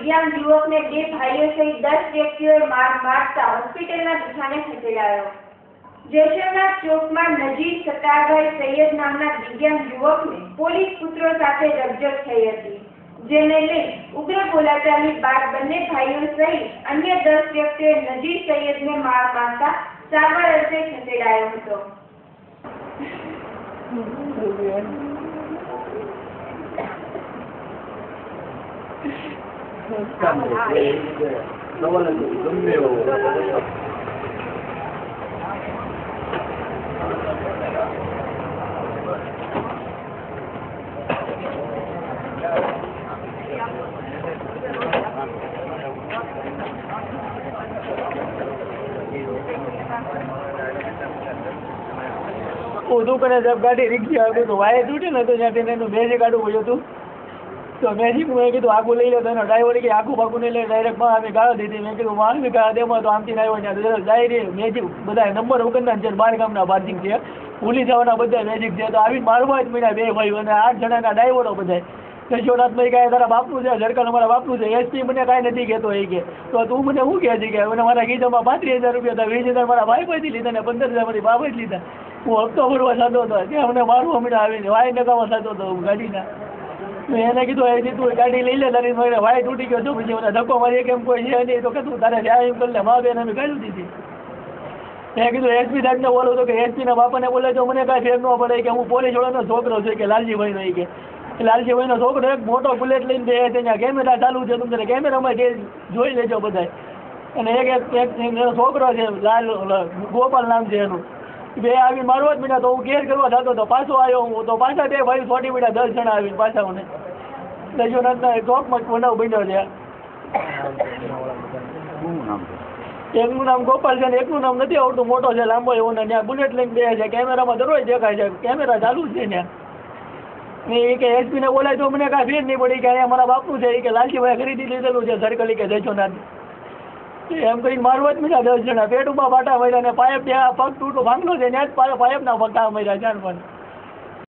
દિવ્યાંગ યુવકને બે ભાઈઓ સહિત દસ વ્યક્તિઓએ માર મારતા હોસ્પિટલના દુખાને ખસેડાયો. જયશંકર ચોકમાં નજીક સત્તારભાઈ સૈયદ નામના દિવ્યાંગ યુવકને પોલીસ પુત્રો સાથે રકઝક થઈ હતી, જેને લઈ ઉગ્ર બોલાચાલી બાદ બંને ભાઈઓ સહિત અન્ય દસ વ્યક્તિઓએ નજીર સૈયદને માર મારતા સારવાર અર્થે ખસેડાયો હતો. ગમે એવો ઊંધું કરે સાહેબ ગાડી રિક્ષા આવતી તો વાયર તૂટી ને તો જ્યાં તેને એનું મેજિક કાઢવું પડ્યું હતું. તો મેજિક મેં કીધું આખું લઈ લો, તો એનો ડ્રાઈવર કે આખું પાકું નહીં લે ડાયરેક્ટમાં અમે ગાળો દીધી. મેં કીધું માં અમે ગાળો દેમાં, તો આમથી આવ્યો ત્યાં ડાયરી મેજિક બધા નંબર વગરના છે બાર ગામના પાર્કિંગ છે ભૂલી જવાના બધા મેજિક છે, તો આવીને મારવા જ મહિના બે ભાઈઓ અને આઠ જણાના ડ્રાઈવરો બધા ભાઈ કાંઈ તારા બાપનું છે સર્કલ અમારા બાપનું છે એસપી મને કાંઈ નથી કહેતો એ કે. તો તું મને શું કહે છે કે, મને મારા ગીજામાં પાંત્રીસ હજાર રૂપિયા હતા, વીસ હજાર મારા ભાઈ પછી લીધા ને પંદર હજાર મારી બાપ જ લીધા. હું હપ્તો ભરવા સાધો હતો, ત્યાં મને મારું હમણાં આવીને વાય નકામાં સાધો હતો ગાડીના. મેં એને કીધું, એ તું ગાડી લઈ લે, તારી મારે વાય તૂટી ગયો છું પછી મને ધક્કો મારી કેમ કોઈ છે નહીં? તો કે, તું તારે ત્યાં એમ કરી લે મા બેન અમે કાઢી દીધી મેં કીધું, એસપી સાહેબને બોલું તો કે, એસપીના બાપાને બોલે તો મને કાંઈ ફેર ન પડે કે હું પોલીસ વાળાનો છોકરો છે કે લાલજીભાઈનો એ કે. લાલજીભાઈનો છોકરો એક મોટો બુલેટ લઈને બે ત્યાં કેમેરા ચાલુ છે તમને કેમેરામાં જે જોઈ લેજો બધાય. અને એક એક એનો છોકરો છે, લાલ ગોપાલ નામ છે એનું. બે આવી મારવા જ મીઠા તો હું કેર કરવા જતો હતો પાછો આવ્યો હું, તો પાછા બે ભાઈ છોટી મીઠા દસ જણા આવીને પાછા મને. દજોનાથના ચોકમાં બનાવ બન્યો છે. એકનું નામ ગોપાલ છે ને એકનું નામ નથી આવડતું મોટો છે લાંબો એવો ને ત્યાં બુલેટ લઈને બે છે કેમેરામાં દરરોજ દેખાય છે કેમેરા ચાલુ જ છે ત્યાં. ને એ કે એસપી ને બોલાય તો મને કાંઈ ફેર નહીં પડી કે અહીંયા મારા બાપનું છે એ કે લાલજીભાઈ ખરીદી લીધેલું છે સર્કલી કે જયસોનાથ એમ કરીને મારવા જ મીઠા દસ જણા પેટ ઊભા બાટા મર્યા ને પાઇપ ત્યાં પગ તૂટો ભાંગલો છે ત્યાં જ પાઇપ ના પગતા માર્યા જાણ પણ